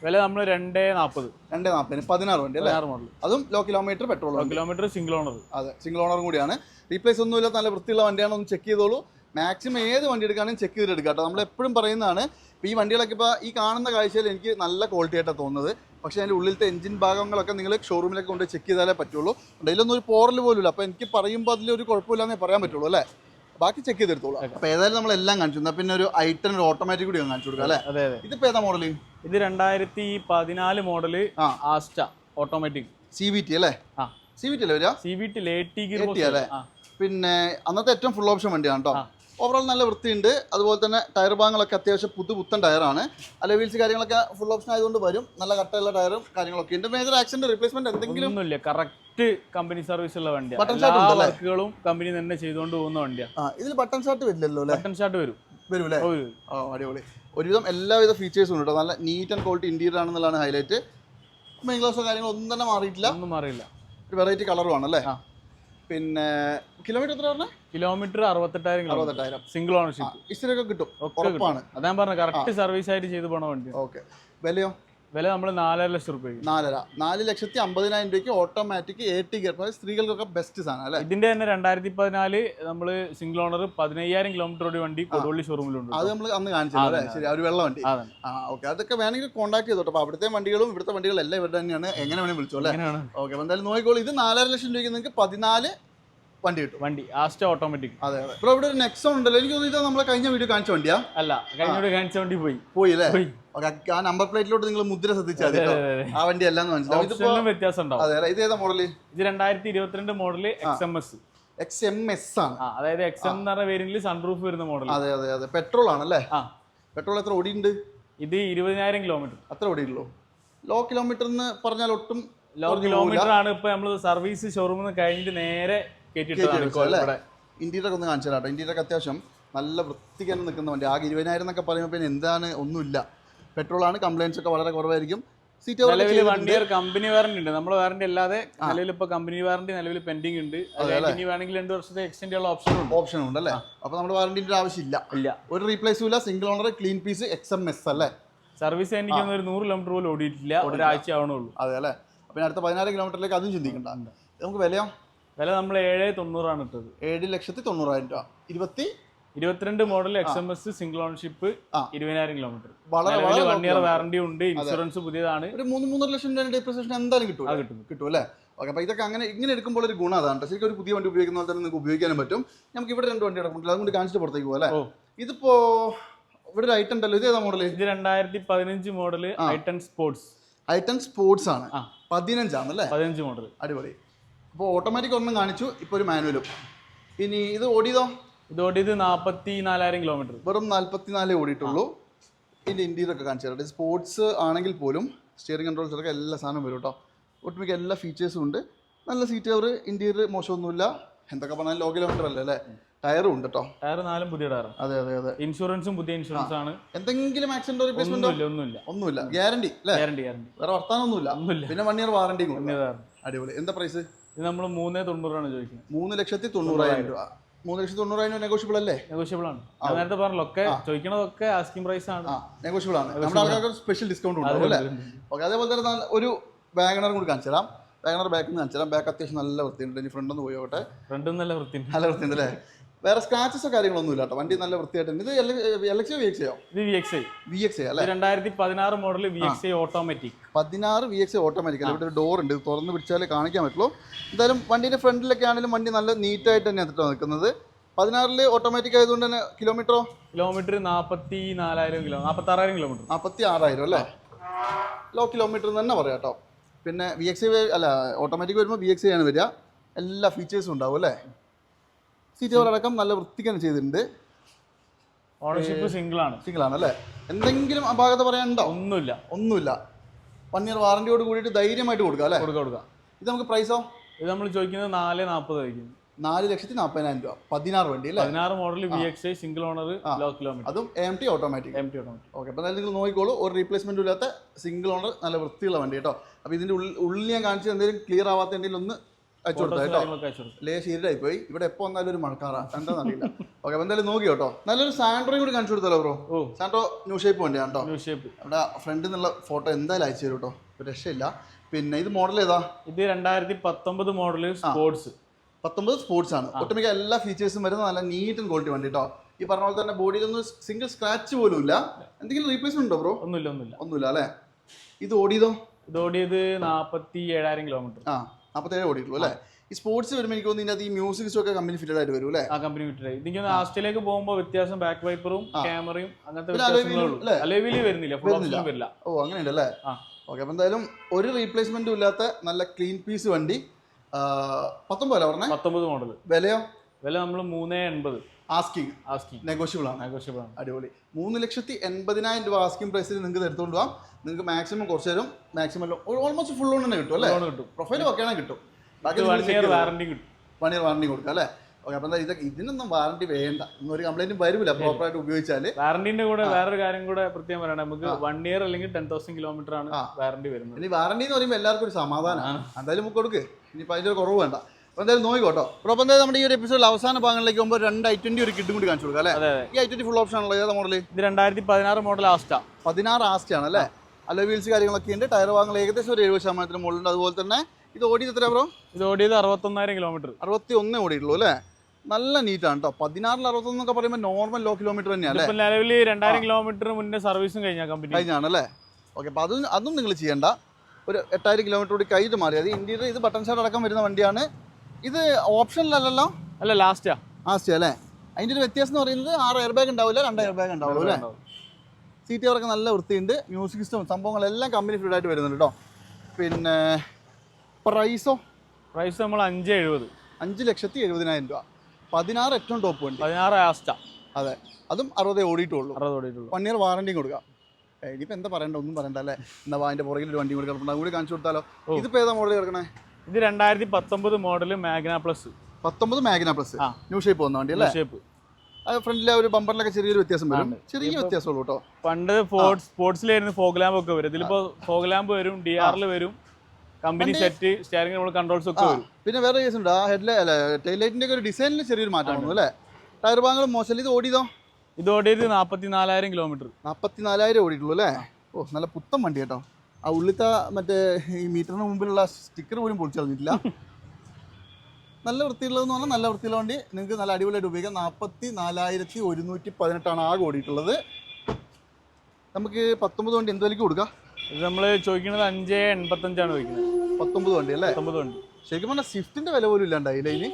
വില നമ്മൾ രണ്ട് നാൽപ്പത് രണ്ടേ നാൽപ്പതിന് പതിനാറ് വണ്ടി അല്ലേ? പതിനാറ് മോഡൽ അതും low kilometre petrol kilometre single owner അതെ സിംഗിൾ ഓണർ കൂടിയാണ്. റീപ്ലേസ് ഒന്നുമില്ല നല്ല വൃത്തിയുള്ള വണ്ടിയാണ്. ഒന്ന് ചെക്ക് ചെയ്തോളൂ. മാക്സിമം ഏത് വണ്ടി എടുക്കുകയാണെങ്കിൽ ചെക്ക് ചെയ്തിട്ട് എടുക്കാം കേട്ടോ. നമ്മൾ എപ്പോഴും പറയുന്നതാണ് ഇപ്പോൾ ഈ വണ്ടികളൊക്കെ ഇപ്പോൾ ഈ കാണുന്ന കാഴ്ചയിൽ എനിക്ക് നല്ല ക്വാളിറ്റി ആയിട്ടാണ് തോന്നുന്നത്. പക്ഷേ അതിന്റെ ഉള്ളിലത്തെ എഞ്ചിൻ ഭാഗങ്ങളൊക്കെ നിങ്ങൾ ഷോറൂമിലൊക്കെ കൊണ്ട് ചെക്ക് ചെയ്താലേ പറ്റുള്ളൂ. അതിലൊന്നും ഒരു പോറൽ പോലും ഇല്ല അപ്പോൾ എനിക്ക് പറയുമ്പോൾ അതിലൊരു കുഴപ്പമില്ലാന്നേ പറയാൻ പറ്റുള്ളൂ അല്ലേ? ബാക്കി ചെക്ക് ചെയ്തെടുത്തോളൂ. അപ്പോൾ ഏതായാലും നമ്മൾ എല്ലാം കാണിച്ചു. എന്നാൽ പിന്നെ ഒരു ഐറ്റൻ ഒരു ഓട്ടോമാറ്റിക് കൂടി കാണിച്ചു കൊടുക്കാം അല്ലേ? അതെ അതെ. ഇതിപ്പോൾ ഏതാ മോഡൽ ഇത് രണ്ടായിരത്തി പതിനാല് മോഡൽ ആ. Asta automatic C V T അല്ലേ? ആ. സി വി ടി അല്ലേ വരിക? സി വി ടി ലേറ്റി അല്ലേ? പിന്നെ അന്നത്തെ ഏറ്റവും ഫുൾ ഓപ്ഷൻ വണ്ടിയാണ് കേട്ടോ. ഓവറോൾ നല്ല വൃത്തിയുണ്ട്. അതുപോലെ തന്നെ ടയർ ഭാഗങ്ങളൊക്കെ അത്യാവശ്യം പുതു പുത്തൻ ടയറാണ് അല്ലെ വീൽസ് കാര്യങ്ങളൊക്കെ ഫുൾ ഓപ്ഷൻ ആയതുകൊണ്ട് വരും. നല്ല കട്ടയുള്ള ടയറും കാര്യങ്ങളൊക്കെ ഉണ്ട്. മേജർ ആക്സിഡന്റ് റിപ്ലേസ്മെന്റ് എന്തെങ്കിലും? ഒന്നുമില്ല. കറക്റ്റ് കമ്പനി സർവീസ് ഉള്ള വണ്ടിയാണ്? വർക്കുകളും കമ്പനി തന്നെ ചെയ്തുകൊണ്ട് പോകുന്ന വണ്ടിയാണ് ആ ഇതിൽ ബട്ടൺ ഷാർട്ട് വരില്ലല്ലോ ബട്ടൺ ഷർട്ട് വരും. വരും. അല്ലേ ഓ, അടിപൊളി. ഒരുവിധം എല്ലാവിധ ഫീച്ചേഴ്സും ഉണ്ട് കേട്ടോ. നല്ല നീറ്റ് ആൻഡ് ക്വാളിറ്റി ഇന്റീരിയർ ആണെന്നുള്ളതാണ് ഹൈലൈറ്റ് മെയിൻ ഗ്ലാസോ കാര്യങ്ങളൊന്നും തന്നെ മാറിയിട്ടില്ല. ഒന്നും മാറിയില്ല. ഒരു വെറൈറ്റി കളറും ആണല്ലേ. പിന്നെ കിലോമീറ്റർ എത്ര പറഞ്ഞാൽ കിലോമീറ്റർ അറുപത്തെട്ടായിരം അറുപത്തെട്ടായിരം. സിംഗിൾ ഓണർഷിപ്പ് ഇസ്റ്ററൊക്കെ കിട്ടും. ഉറപ്പാണ്. അതാ പറഞ്ഞ കറക്റ്റ് സർവീസ് ആയിട്ട് ചെയ്ത് പോണ വണ്ടി ഓക്കെ. വിലയോ? വില നമ്മൾ നാലര ലക്ഷം റുപ്യ നാലര. നാല് ലക്ഷത്തി അമ്പതിനായിരം രൂപയ്ക്ക് ഓട്ടോമാറ്റിക് എ ടി ഗിയർ സ്ത്രീകൾക്കൊക്കെ ബെസ്റ്റ് സാധനം അല്ലേ? ഇതിന്റെ തന്നെ രണ്ടായിരത്തി പതിനാല് നമ്മൾ സിംഗിൾ ഓണർ പതിനയ്യായിരം കിലോമീറ്റർ ഓടി വണ്ടി കൊടുവള്ളി ഷോറൂമിലുണ്ട് അത് നമ്മൾ അന്ന് കാണിച്ചത് അല്ലേ? ശരി ഒരു വെള്ള വണ്ടി ആ ഓക്കെ അതൊക്കെ വേണമെങ്കിൽ കോൺടാക്ട് ചെയ്തോട്ടോ. അപ്പോൾ അവിടുത്തെ വണ്ടികളും ഇവിടുത്തെ വണ്ടികളും എല്ലാം ഇവിടെ തന്നെയാണ്. എങ്ങനെ വേണമെങ്കിൽ വിളിച്ചോ അല്ലേ? ഓക്കെ എന്തായാലും നോക്കിക്കോളൂ. ഇത് നാലര ലക്ഷം രൂപയ്ക്ക് നിങ്ങൾക്ക് പതിനാല് വണ്ടി കിട്ടും. വണ്ടി. ആസ്റ്റ ഓട്ടോമാറ്റിക് അതെ അതെ. ഇവിടെ ഒരു നെക്സോൺ ഉണ്ടല്ലോ. എനിക്ക് തോന്നുന്നു ഇത് നമ്മളെ കഴിഞ്ഞ വീഡിയോ കാണിച്ച വണ്ടിയാ? അല്ല കഴിഞ്ഞ വീഡിയോ കാണിച്ച വണ്ടി പോയി. പോയി അല്ലേ? പോയി. ആ നമ്പർ പ്ലേറ്റിലോട്ട് നിങ്ങൾ മുദ്ര ശ്രദ്ധിച്ചാൽ മതി കേട്ടോ. ആ വണ്ടി അല്ലാന്ന് മനസ്സിലാവും. ഇതിപ്പോ ഓപ്ഷനിലും വ്യത്യാസം ഉണ്ടാവും. അതെ ഇത് ഏതാ മോഡൽ ഇത് രണ്ടായിരത്തി ഇരുപത്തിരണ്ട് model X M S X M S ആണ്. ആ അതായത് എക്സ് എം എന്ന് പറഞ്ഞ വേരിയന്റിൽ സൺറൂഫ് വരുന്ന മോഡൽ അതെ അതെ അതെ. പെട്രോൾ ആണല്ലേ? ആ. പെട്രോൾ എത്ര ഓടിയുണ്ട് ഇത് ഇരുപതിനായിരം കിലോമീറ്റർ അത്ര ഓടിയുള്ളൂ ലോ കിലോമീറ്റർ എന്ന് പറഞ്ഞാൽ ഒട്ടും ലോ കിലോമീറ്റർ ആണ് ഇപ്പൊ നമ്മൾ സർവീസ് ഷോറൂമിൽ നിന്ന് കഴിഞ്ഞിട്ട് നേരെ ഒക്കെ ഒന്ന് കാണിച്ചു തരാം. ഇന്ത്യയിലൊക്കെ അത്യാവശ്യം നല്ല വൃത്തിക്ക് തന്നെ നിൽക്കുന്ന വണ്ടി. ആകെ ഇരുപതിനായിരം എന്നൊക്കെ പറയുമ്പോൾ പിന്നെ എന്താണ്? ഒന്നുമില്ല. പെട്രോൾ ആണ് കംപ്ലൈൻസ് ഒക്കെ വളരെ കുറവായിരിക്കും. സീറ്റ് നിലവിൽ വൺ ഇയർ കമ്പനി വാറണ്ടി ഉണ്ട്. നമ്മൾ വാറണ്ടി അല്ലാതെ നിലവിൽ ഇപ്പൊ കമ്പനി വാറണ്ടി നിലവിൽ പെൻഡിങ് ഉണ്ട്. ഇനി വേണമെങ്കിൽ രണ്ട് വർഷത്തെ എക്സ്റ്റെൻഡ് ചെയ്യാനുള്ള ഓപ്ഷൻ ഉണ്ട്. ഓപ്ഷൻ ഉണ്ട് അല്ലേ? അപ്പൊ നമ്മുടെ വാറണ്ടിന്റെ ആവശ്യമില്ല. ഇല്ല. ഒരു റീപ്ലേസും ഇല്ല. Single owner clean piece X M S അല്ലേ? സർവീസ് എനിക്ക് ഒരു നൂറ് കിലോമീറ്റർ പോലും ഓടിയിട്ടില്ല. ഒരാഴ്ച ആവണുള്ളൂ അതെ അല്ലേ? അപ്പൊ അടുത്ത പതിനാറ് കിലോമീറ്ററിലേക്ക് അതും ചിന്തിക്കണ്ട. നമുക്ക് വിലയോ? വില നമ്മൾ ഏഴ് തൊണ്ണൂറാണ് ഇട്ടത്. ഏഴ് ലക്ഷത്തി തൊണ്ണൂറായിരം രൂപ. ഇരുപത്തി? ഇരുപത്തിരണ്ട് model X M S single ownership. ഇരുപതിനായിരം കിലോമീറ്റർ വളരെ വൺ ഇയർ വാറണ്ടി ഉണ്ട് ഇൻഷുറൻസ് പുതിയതാണ്. ഒരു മൂന്ന് മൂന്നര ലക്ഷം രൂപ ഡിപ്രസേഷൻ എന്തായാലും കിട്ടും കിട്ടും. കിട്ടും അല്ലേ? ഓക്കെ അപ്പോൾ ഇതൊക്കെ അങ്ങനെ ഇങ്ങനെ എടുക്കുമ്പോൾ ഒരു ഗുണം അതാണ് ശരിക്കും ഒരു പുതിയ വണ്ടി ഉപയോഗിക്കുന്ന പോലെ തന്നെ നിങ്ങൾക്ക് ഉപയോഗിക്കാനും പറ്റും. നമുക്ക് ഇവിടെ രണ്ട് വണ്ടി കിടക്കുന്നുണ്ട് അതുകൊണ്ട് കാണിച്ചിട്ട് പുറത്തേക്ക് പോകാം അല്ലേ? ഇതിപ്പോ ഇവിടെ ഒരു ഐറ്റം ഉണ്ടല്ലോ. ഇത് ഏതാ മോഡൽ ഇത് രണ്ടായിരത്തി പതിനഞ്ച് model i ten sports i ten sports ആണ്. പതിനഞ്ചാണ് അല്ലേ? പതിനഞ്ച് മോഡൽ അടിപൊളി. അപ്പോൾ ഓട്ടോമാറ്റിക് ഒന്നും കാണിച്ചു. ഇപ്പോൾ ഒരു മാനുവലും ഇനി ഇത് ഓടിയതോ? ഇത് ഓടിയത് നാൽപ്പത്തി നാലായിരം കിലോമീറ്റർ വെറും നാല്പത്തിനാലേ ഓടിയിട്ടുള്ളൂ. ഇതിന്റെ ഇന്റീരിയർ ഒക്കെ കാണിച്ചു തരാം. സ്പോർട്സ് ആണെങ്കിൽ പോലും സ്റ്റിയറിംഗ് കൺട്രോൾ ഒക്കെ എല്ലാ സാധനവും വരും കേട്ടോ ഒട്ടുമിക്ക എല്ലാ ഫീച്ചേഴ്സും ഉണ്ട്. നല്ല സീറ്റ് കവർ ഇന്റീരിയർ മോശമൊന്നുമില്ല. എന്തൊക്കെ പറഞ്ഞാൽ ലോ കിലോമീറ്റർ അല്ലേ അല്ലേ? ടയറും ഉണ്ട് കേട്ടോ ടയർ നാലും പുതിയ ടയർ അതെ അതെ അതെ. ഇൻഷുറൻസും പുതിയ ഇൻഷുറൻസ് ആണ്. എന്തെങ്കിലും ആക്സിഡന്റ് റിപ്ലേസ്മെന്റ് ഒന്നുമില്ല ഒന്നുമില്ല. ഗ്യാരണ്ടി അല്ലേ? ഗ്യാരണ്ടി ഗ്യാരണ്ടി വേറെ വർത്താനൊന്നുമില്ല. ഒന്നുമില്ല. പിന്നെ വൺ ഇയർ വാറണ്ടിയും അടിപൊളി. എന്താ പ്രൈസ് ഇത് നമ്മൾ മൂന്നേ തൊണ്ണൂറാണ് ചോദിക്കുന്നത്. മൂന്ന് ലക്ഷത്തി തൊണ്ണൂറായിരം രൂപ. മൂന്ന് ലക്ഷത്തി തൊണ്ണൂറായിരം നെഗോഷ്യബിൾ അല്ലേ? നെഗോഷ്യബിൾ ആണ്. ഞാൻ നേരത്തെ പറഞ്ഞല്ലോ ഒക്കെ ചോദിക്കണതൊക്കെ ആസ്കിംഗ് പ്രൈസ് ആണ്. നെഗോഷ്യബിൾ ആണ്. നമ്മുടെ ആൾക്കാർക്ക് സ്പെഷ്യൽ ഡിസ്കൗണ്ട് ഉണ്ട് അല്ലേ? ഓക്കെ അതേപോലെ തന്നെ നല്ല ഒരു വാഗണർ കൂടി കാണിച്ചു തരാം. വാഗണർ ബാക്ക് നിന്ന് കാണിച്ചു തരാം. ബാക്ക് അത്യാവശ്യം നല്ല വൃത്തിയുണ്ട്. ഇനി ഫ്രണ്ട് ഒന്ന് പോയോട്ടെ ഫ്രണ്ട് നല്ല വൃത്തി നല്ല വൃത്തിയുണ്ട് അല്ലേ? വേറെ സ്ക്രാച്ചസോ കാര്യങ്ങളൊന്നും ഇല്ല കേട്ടോ. വണ്ടി നല്ല വൃത്തിയായിട്ടുണ്ട് ഇത് എൽ എക്സ് വി എക്സ് ആയോ V X I V X അല്ലേ? ഇത് രണ്ടായിരത്തി പതിനാറ് model V X I automatic പതിനാറ് വി എക്സ് ഓട്ടോമാറ്റിക് അല്ല? ഇവിടെ ഒരു ഡോർ ഉണ്ട്. തുറന്ന് പിടിച്ചാലേ കാണിക്കാൻ പറ്റുള്ളൂ. എന്തായാലും വണ്ടിന്റെ ഫ്രണ്ടിലൊക്കെ ആണെങ്കിലും വണ്ടി നല്ല നീറ്റായിട്ട് തന്നെ കേട്ടോ നിൽക്കുന്നത്. പതിനാറിൽ ഓട്ടോമാറ്റിക് ആയതുകൊണ്ട് തന്നെ കിലോമീറ്ററോ കിലോമീറ്റർ നാൽപ്പത്തി നാലായിരം കിലോ നാൽപ്പത്തി ആറായിരം കിലോമീറ്റർ നാൽപ്പത്തി ആറായിരം അല്ലേ ലോ കിലോമീറ്റർ എന്ന് തന്നെ പറയാം കേട്ടോ. പിന്നെ വി എക്സ് അല്ല ഓട്ടോമാറ്റിക് വരുമ്പോൾ വി എക്സ് ആണ് വരിക. എല്ലാ ഫീച്ചേഴ്സും ഉണ്ടാവും അല്ലേ? സീറ്റ് കവർ അടക്കം നല്ല വൃത്തിക്ക് തന്നെ ചെയ്തിട്ടുണ്ട്. ഓണർഷിപ്പ് സിംഗിൾ ആണ്. സിംഗിൾ ആണ് അല്ലേ എന്തെങ്കിലും അപാകത പറയാനുണ്ടോ? ഒന്നുമില്ല. ഒന്നുമില്ല. വൺ ഇയർ വാറന്റിയോട് കൂടിയിട്ട് ധൈര്യമായിട്ട് കൊടുക്കാം അല്ലേ? കൊടുക്കുക കൊടുക്കുക ഇത് നമുക്ക് പ്രൈസോ ഇത് നമ്മൾ ചോദിക്കുന്നത് നാല് നാൽപ്പത് ആയിരിക്കും. നാല് ലക്ഷത്തി നാൽപ്പതിനായിരം രൂപ. പതിനാറ് വണ്ടി അല്ലേ? പതിനാറ് model V X I single owner low kilometre അതും M T automatic M T automatic okay അപ്പോൾ നിങ്ങൾ നോക്കിക്കോളൂ. ഒരു റീപ്ലേസ്മെന്റും ഇല്ലാത്ത സിംഗിൾ ഓണർ നല്ല വൃത്തിയുള്ള വണ്ടി കേട്ടോ. അപ്പോൾ ഇതിന്റെ ഉള്ളിൽ ഉള്ളിൽ ഞാൻ കാണിച്ചത് എന്തെങ്കിലും ക്ലിയർ ആവാത്ത എന്തെങ്കിലും ഒന്ന് അയച്ചു കൊടുത്താൽ കേട്ടോ? കാര്യങ്ങളൊക്കെ അയച്ചു ലേ ശീലമായി പോയി. ഇവിടെ എപ്പോ വന്നാലും ഒരു മഴക്കാറാണ് എന്താണെന്ന് അറിയില്ല. ഓക്കെ എന്തായാലും നോക്കി കേട്ടോ. നല്ലൊരു സാൻഡ്രോയും കൂടി കാണിച്ചു കൊടുത്തല്ലോ ബ്രോ സാൻഡ്രോ ന്യൂ ഷേപ്പ് വേണ്ടി കേട്ടോ. New shape. അവിടെ ഫ്രണ്ടിൽ നിന്നുള്ള ഫോട്ടോ എന്തായാലും അയച്ചു തരും കേട്ടോ. രക്ഷയില്ല. പിന്നെ ഇത് മോഡൽ ഏതാ? ഇത് രണ്ടായിരത്തി പത്തൊമ്പത് മോഡൽ സ്പോർട്സ് പത്തൊമ്പത് സ്പോർട്സ് ആണ്. ഒട്ടുമിക്ക എല്ലാ ഫീച്ചേഴ്സും വരുന്ന നല്ല നീറ്റ് ആൻഡ് ക്വാളിറ്റി വണ്ടി കേട്ടോ. ഈ പറഞ്ഞ പോലെ തന്നെ ബോഡിയിൽ ബോഡിയിലൊന്നും സിംഗിൾ സ്ക്രാച്ച് പോലും ഇല്ല. എന്തെങ്കിലും റീപ്ലേസ്മെന്റ് ഉണ്ടോ ബ്രോ ഒന്നുമില്ല ഒന്നുമില്ല. ഒന്നുമില്ല അല്ലേ? ഇത് ഓടിയതോ? ഇത് ഓടിയത് നാൽപ്പത്തി ഏഴായിരം കിലോമീറ്റർ ആ. നാൽപ്പത്തേഴ് ഓടിയിട്ടുള്ളൂ അല്ലേ? ഈ സ്പോർട്സ് വരുമ്പോൾ എനിക്ക് തോന്നുന്നു ഇതിനകത്ത് ഈ മ്യൂസിക്സും ഒക്കെ കമ്പനി ഫിറ്റഡ് ആയിട്ട് വരും അല്ലേ? ആ കമ്പനി ആയി. എനിക്ക് ആസ്ട്രേലിയക്ക് പോകുമ്പോൾ വ്യത്യാസം ബാക്ക് വൈപ്പറും ക്യാമറയും അങ്ങനത്തെ ഉള്ളൂ. വരുന്നില്ല വരുന്നില്ല. ഓ അങ്ങനെയുണ്ട് അല്ലേ? ഓക്കെ അപ്പം എന്തായാലും ഒരു റീപ്ലേസ്മെന്റും ഇല്ലാത്ത നല്ല ക്ലീൻ പീസ് വണ്ടി. പത്തൊമ്പതല്ലേ പറഞ്ഞേ? പത്തൊമ്പത് മോഡൽ വിലയോ? വില നമ്മൾ മൂന്നേ എൺപത്. ആസ്കിങ് ആസ്കിങ് നെഗോഷ്യബിൾ ആണ്. നെഗോഷ്യബിൾ ആണ്. അടിപൊളി. മൂന്ന് ലക്ഷത്തി എൺപതിനായിരം രൂപ ആസ്കിംഗ് പ്രൈസിൽ നിങ്ങൾക്ക് എടുത്തുകൊണ്ട് പോകാം നിങ്ങൾക്ക് മാക്സിമം കുറച്ച് തരും. മാക്സിമം ഓൾമോസ്റ്റ് ഫുൾ ലോൺ തന്നെ കിട്ടും അല്ലേ? ലോൺ കിട്ടും. പ്രൊഫൈൽ ഒക്കെ ആണെങ്കിൽ കിട്ടും. ബാക്കി ഇത് വൺ ഇയർ വാറണ്ടി കിട്ടും. വൺ ഇയർ വാറണ്ടി കൊടുക്കാം അല്ലേ? ഓക്കെ അപ്പം എന്താ ഇതൊക്കെ ഇതിനൊന്നും വാറണ്ടി വേണ്ട. ഒന്നും ഒരു കംപ്ലൈന്റും വരില്ല പ്രോപ്പറായിട്ട് ഉപയോഗിച്ചാൽ വാറണ്ടിന്റെ കൂടെ വേറൊരു കാര്യം കൂടെ പ്രത്യേകം പറയണം. നമുക്ക് വൺ ഇയർ അല്ലെങ്കിൽ ടെൻ തൗസൻഡ് കിലോമീറ്റർ ആണ് വാറണ്ടി വരുന്നത്. ഇനി വാറണ്ടി എന്ന് പറയുമ്പോൾ എല്ലാവർക്കും ഒരു സമാധാനമാണ് എന്തായാലും നമുക്ക് കൊടുക്ക്. ഇനി അതിന്റെ കുറവ് വേണ്ട. അപ്പോൾ എന്തായാലും നോക്കിക്കോട്ടോ. അപ്പോൾ അപ്പോൾ എന്തായാലും നമ്മുടെ ഈ ഒരു എപ്പിസോഡിൽ അവസാന ഭാഗങ്ങളിലേക്ക് പോകുമ്പോൾ രണ്ട് ഐ ട്വന്റി ഒരു കിട്ടും കൂടി കാണിച്ചു കൊടുക്കാം അല്ലേ? ഈ ഐ ട്വന്റി ഫുൾ ഓപ്ഷൻ ആണല്ലോ ഏതാ മോഡൽ ഇത് രണ്ടായിരത്തി പതിനാറ് മോഡൽ ആസ്റ്റാ പതിനാറ് ആസ്റ്റാണ് ആണ് അല്ലേ? അല്ല വീൽസ് കാര്യങ്ങളൊക്കെ ഉണ്ട്. ടയർ ഭാഗങ്ങൾ ഏകദേശം ഒരു എഴുപത് ശതമാനത്തിന് മുകളിലുണ്ട്. അതുപോലെ തന്നെ ഇത് ഓടിയത് എത്ര ബ്രോ? ഇത് ഓടിയത് അറുപത്തൊന്നായിരം കിലോമീറ്റർ അറുപത്തി ഒന്നേ ഓടിയിട്ടുള്ളൂ അല്ലേ? നല്ല നീറ്റാണ് കേട്ടോ പതിനാറിൽ അറുപത്തൊന്നൊക്കെ പറയുമ്പോൾ നോർമൽ ലോ കിലോമീറ്റർ തന്നെയാണ് നിലവിൽ രണ്ടായിരം കിലോമീറ്റർ മുന്നേ സർവീസും കഴിഞ്ഞ കമ്പനി കഴിഞ്ഞാണ് അല്ലേ? ഓക്കെ അപ്പോൾ അതും അതും നിങ്ങൾ ചെയ്യേണ്ട. ഒരു എട്ടായിരം കിലോമീറ്റർ കൂടി കഴിഞ്ഞിട്ട് മാറി അത് ഇന്ത്യയിൽ ഇത് ബട്ടൺ ഷാർട്ട് അടക്കം വരുന്ന വണ്ടിയാണ്. ഇത് ഓപ്ഷനിലല്ലല്ലോ? അല്ല ലാസ്റ്റാ ലാസ്റ്റാ അല്ലേ? അതിന്റെ ഒരു വ്യത്യാസം എന്ന് പറയുന്നത് ആറ് എയർ ബാഗ് ഉണ്ടാവില്ല രണ്ട് എയർ ബാഗ് ഉണ്ടാവുള്ളൂ അല്ലേ? സീറ്റ് കവറൊക്കെ നല്ല വൃത്തിയുണ്ട്. മ്യൂസിക് സിസ്റ്റം സംഭവങ്ങളെല്ലാം കമ്പനി ഫീഡ് ആയിട്ട് വരുന്നുണ്ട് കേട്ടോ പിന്നെ പ്രൈസോ പ്രൈസ് നമ്മൾ അഞ്ച് എഴുപത്. അഞ്ച് ലക്ഷത്തി എഴുപതിനായിരം രൂപ. പതിനാറ് ഏറ്റവും ടോപ്പ് ഉണ്ട് പതിനാറ് ആസ്റ്റ അതെ. അതും അറുപതേ ഓടിയിട്ടുള്ളൂ. അറുപത് ഓടിയിട്ടുള്ളൂ. വൺ ഇയർ വാറണ്ടിയും കൊടുക്കാം. ഏ, ഇനിയിപ്പോൾ എന്താ പറയണ്ട? ഒന്നും പറയണ്ട അല്ലേ? എന്നാ അതിന്റെ പുറകിൽ ഒരു വണ്ടി കൂടി കിടപ്പുണ്ട്. അതുകൂടി കാണിച്ചു കൊടുത്താലോ? ഇതിപ്പോൾ ഏതാ മോഡൽ കിടക്കണേ ഇത് രണ്ടായിരത്തി പത്തൊമ്പത് മോഡൽ മാഗ്ന പ്ലസ് പത്തൊമ്പത് മാഗ്ന പ്ലസ് ന്യൂ ഷേപ്പ് വന്ന വണ്ടി അല്ലേ? ഷേപ്പ് അത് ഫ്രണ്ടിലെ ഒരു ബമ്പറിലൊക്കെ ചെറിയൊരു വ്യത്യാസം വരും. ചെറിയ വ്യത്യാസമുള്ളൂ കേട്ടോ പണ്ട് സ്പോർട്സിലായിരുന്നു ഫോഗ് ലാമ്പ് ഒക്കെ വരും. ഇതിലിപ്പോ ഫോഗ് ലാമ്പ് വരും ഡി ആറിൽ വരും. കമ്പനി സെറ്റ് സ്റ്റിയറിംഗ് നമ്മൾ കൺട്രോൾസ് ഒക്കെ വരും. പിന്നെ വേറെ കേസ് ഉണ്ട്. ആ ഹെഡ് ലൈറ്റിന്റെ ഒക്കെ ഒരു ഡിസൈനിൽ ചെറിയൊരു മാറ്റം വന്നു അല്ലേ? ടയർ ഭാഗങ്ങൾ മോശം ഇത് ഓടിയതോ? ഇത് ഓടിയത് നാൽപ്പത്തി നാലായിരം കിലോമീറ്റർ നാൽപ്പത്തി നാലായിരം ഓടിയിട്ടുള്ളൂ അല്ലേ? ഓ നല്ല പുത്തൻ വണ്ടി കേട്ടോ. ആ ഉള്ളിത്തെ മറ്റേ ഈ മീറ്ററിന് മുമ്പിലുള്ള സ്റ്റിക്കർ പോലും പൊളിച്ചു കളഞ്ഞിട്ടില്ല. നല്ല വൃത്തിയുള്ളതെന്ന് പറഞ്ഞാൽ നല്ല വൃത്തിയുള്ള വണ്ടി. നിങ്ങൾക്ക് നല്ല അടിപൊളിയായിട്ട് ഉപയോഗിക്കാം. നാൽപ്പത്തി നാലായിരത്തി ഒരുന്നൂറ്റി പതിനെട്ടാണ് ആകെ ഓടിയിട്ടുള്ളത്. നമുക്ക് പത്തൊമ്പത് വണ്ടി എന്ത് വിലയ്ക്ക് കൊടുക്കാം? ഇത് നമ്മൾ ചോദിക്കുന്നത് അഞ്ച് എൺപത്തഞ്ചാണ് ചോദിക്കുന്നത്. പത്തൊമ്പത് വണ്ടി അല്ലേ? പത്തൊമ്പത് വണ്ടി. ശരിക്കും പറഞ്ഞാൽ സ്വിഫ്റ്റിന്റെ വില പോലും ഇല്ലാണ്ടായില്ലേ ഇനി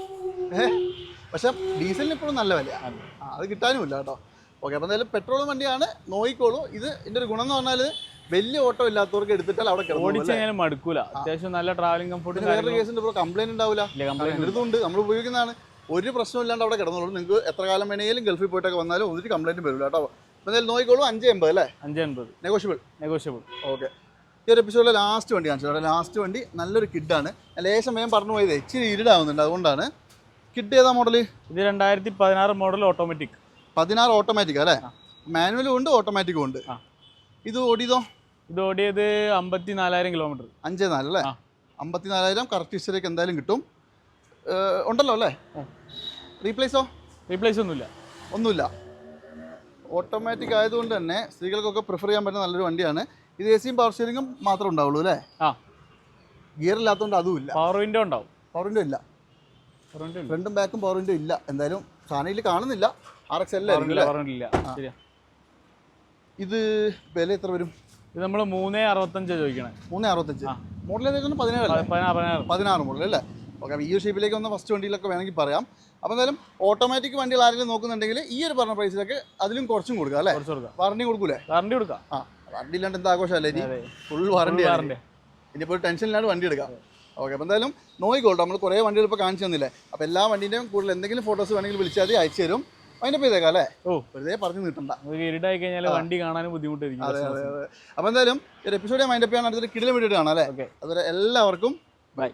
പക്ഷെ ഡീസലിന് ഇപ്പോഴും നല്ല വില ആ, അത് കിട്ടാനും ഇല്ല കേട്ടോ. ഓക്കെ അപ്പോൾ എന്തായാലും പെട്രോൾ വണ്ടിയാണ്. നോക്കിക്കോളൂ. ഇത് ഇതിന്റെ ഒരു ഗുണം എന്ന് പറഞ്ഞാൽ വലിയ ഓട്ടോ ഇല്ലാത്തവർക്ക് എടുത്തിട്ടാൽ അവിടെ ഓടിച്ചാലും മടുക്കൂല. അത്യാവശ്യം നല്ല ട്രാവലിംഗ് കംഫോർട്ട് വേറെ കേസിന്റെ ഇപ്പോൾ കംപ്ലൈന്റ് ഉണ്ടാവില്ല കംപ്ലൈന്റ് എടുത്തുണ്ട് നമ്മൾ ഉപയോഗിക്കുന്നതാണ്. ഒരു പ്രശ്നമില്ലാണ്ട് അവിടെ കിടന്നോളൂ. നിങ്ങൾക്ക് എത്ര കാലം വേണമെങ്കിലും ഗൾഫിൽ പോയിട്ടൊക്കെ വന്നാലും ഒരു കംപ്ലൈന്റ് വരില്ല കേട്ടോ. എന്തായാലും നോക്കിക്കോളൂ. അഞ്ച് എൺപത് അല്ലേ? അഞ്ച് എൺപത് നെഗോഷ്യബിൾ നെഗോഷ്യബിൾ ഓക്കെ ഈ ഒരു എപ്പിസോഡിലെ ലാസ്റ്റ് വണ്ടി കാണിച്ചു ലാസ്റ്റ് വണ്ടി നല്ലൊരു കിഡാണ് ലേശം വേഗം പറഞ്ഞു പോയത് ഇച്ചിരി ഇരുടാവുന്നുണ്ട് അതുകൊണ്ടാണ്. കിഡ് ഏതാ മോഡൽ ഇത് രണ്ടായിരത്തി പതിനാറ് മോഡൽ ഓട്ടോമാറ്റിക് പതിനാറ് ഓട്ടോമാറ്റിക് അല്ലേ? മാനുവലും ഉണ്ട് ഓട്ടോമാറ്റിക്കും ഉണ്ട്. ഇത് ഓടിയതോ? ഇത് ഓടിയത് അമ്പത്തി നാലായിരം കിലോമീറ്റർ അഞ്ച് നാല് അല്ലേ അമ്പത്തി നാലായിരം കറക്റ്റ് ഹിസ്റ്ററിക്ക് എന്തായാലും കിട്ടും. ഉണ്ടല്ലോ അല്ലേ. റീപ്ലേസോ റീപ്ലേസ് ഒന്നുമില്ല. ഒന്നുമില്ല. ഓട്ടോമാറ്റിക് ആയതുകൊണ്ട് തന്നെ സ്ത്രീകൾക്കൊക്കെ പ്രിഫർ ചെയ്യാൻ പറ്റുന്ന നല്ലൊരു വണ്ടിയാണ്. ഇത് എ സിയും പവർ സ്റ്റിയറിംഗും മാത്രമേ ഉണ്ടാവുള്ളൂ അല്ലേ? ആ. ഗിയർ ഇല്ലാത്തതുകൊണ്ട് അതും ഇല്ല. പവർ വിൻഡോ ഉണ്ടാവും. പവർ വിൻഡോ ഇല്ല. ഫ്രണ്ടും ബാക്കും പവർ വിൻഡോ ഇല്ല. എന്തായാലും സാനയിൽ കാണുന്നില്ല. ആർ എക്സ് ശരിയാ. ഇത് വില എത്ര വരും? ഇത് നമ്മൾ മൂന്നേ അറുപത്തഞ്ച് ചോദിക്കണേ. മൂന്നേ അറുപത്തഞ്ച്. മോഡൽ ഏതൊക്കെ പതിനേഴ് പതിനാറ് മോഡൽ അല്ലേ? ഓക്കെ അപ്പോൾ ഈ ഒരു ഷേപ്പിലേക്ക് വന്ന ഫസ്റ്റ് വണ്ടിയിലൊക്കെ വേണമെങ്കിൽ പറയാം. അപ്പോൾ എന്തായാലും ഓട്ടോമാറ്റിക് വണ്ടികൾ ആരെങ്കിലും നോക്കുന്നുണ്ടെങ്കിൽ ഈ ഒരു പറഞ്ഞ പ്രൈസിലൊക്കെ അതിലും കുറച്ചും കൊടുക്കുക അല്ലേ? കുറച്ച് കൊടുക്കാം. വാറണ്ടി കൊടുക്കൂലേ? വാറണ്ടി കൊടുക്കാം. ആ വണ്ടി ഇല്ലാണ്ട് എന്താ ആഘോഷമല്ലേ ഇനി? ഫുൾ വാറണ്ടി വാറണ്ടി ഇനിയിപ്പോൾ ടെൻഷൻ ഇല്ലാണ്ട് വണ്ടി എടുക്കാം. ഓക്കെ അപ്പോൾ എന്തായാലും നോക്കിക്കോട്ടോ നമ്മൾ കുറേ വണ്ടികൾ ഇപ്പോൾ കാണിച്ചു തന്നില്ലേ? അപ്പോൾ എല്ലാ വണ്ടീന്റെയും കൂടുതൽ എന്തെങ്കിലും ഫോട്ടോസ് വേണമെങ്കിൽ വിളിച്ചാൽ മതി അയച്ചു തരും. അതിന്റെ ചെയ്തേക്കാം അല്ലേ? ഓ. വെറുതെ പറഞ്ഞു നീട്ടണ്ട. കഴിഞ്ഞാൽ വണ്ടി കാണാനും ബുദ്ധിമുട്ടായിരിക്കും. അതെ അതെ അതെ. അപ്പോൾ എന്തായാലും ഒരു എപ്പിസോഡ് മൈൻഡപ്പ് ചെയ്യാൻ അടുത്തൊരു കിടിലം വീഡിയോ കാണാം അല്ലേ? അതുവരെ എല്ലാവർക്കും ബൈ